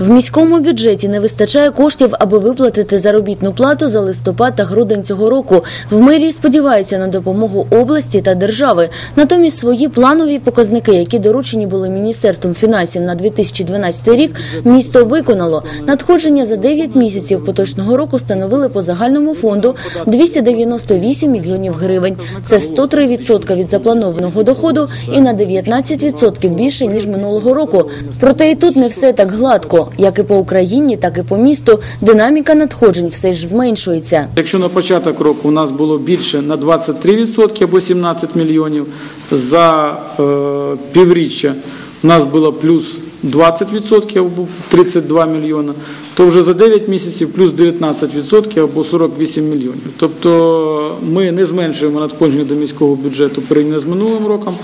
В міському бюджеті не вистачає коштів, аби виплатити заробітну плату за листопад та грудень цього року. В мерії сподіваються на допомогу області та держави. Натомість свої планові показники, які доручені були міністерством фінансів на 2012 рік, місто виконало. Надходження за 9 місяців поточного року становили по загальному фонду 298 мільйонів гривень. Це 103% від запланованого доходу і на 19% більше ніж минулого року. Проте і тут не все так гладко, як і по Україні, так і по місту. Динаміка надходжень все ж зменшується. Якщо на початок року у нас було більше на 23% або 17 мільйонів, за е, півріччя у нас було плюс 20% або 32 мільйона, то вже за 9 місяців плюс 19% або 48 мільйонів. Тобто ми не зменшуємо надходження до міського бюджету порівняно з минулим роком,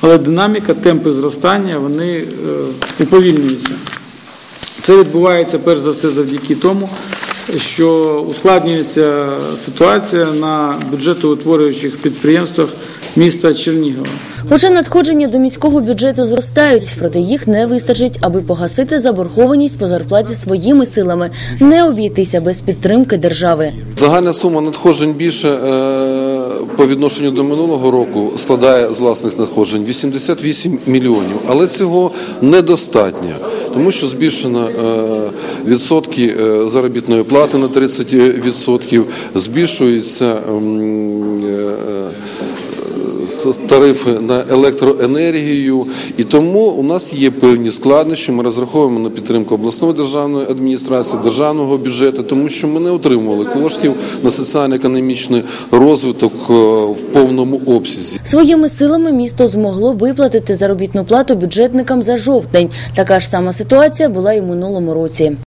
але динаміка, темпи зростання вони е, уповільнюються. Це відбувається перш за все завдяки тому, що ускладнюється ситуація на бюджетоутворюючих підприємствах міста Чернігова. Хоча надходження до міського бюджету зростають, проте їх не вистачить, аби погасити заборгованість по зарплаті своїми силами, не обійтися без підтримки держави. Загальна сума надходжень більше е, по відношенню до минулого року складає з власних надходжень 88 мільйонів, але цього недостатньо, тому що збільшено е, відсотки е, заробітної плати на 30%, збільшуються ем, е, тарифи на електроенергію, і тому у нас є певні складнощі. Ми розраховуємо на підтримку обласної державної адміністрації, державного бюджету, тому що ми не отримували коштів на соціально-економічний розвиток е, в повному обсязі. Своїми силами місто змогло виплатити заробітну плату бюджетникам за жовтень. Така ж сама ситуація була і в минулому році.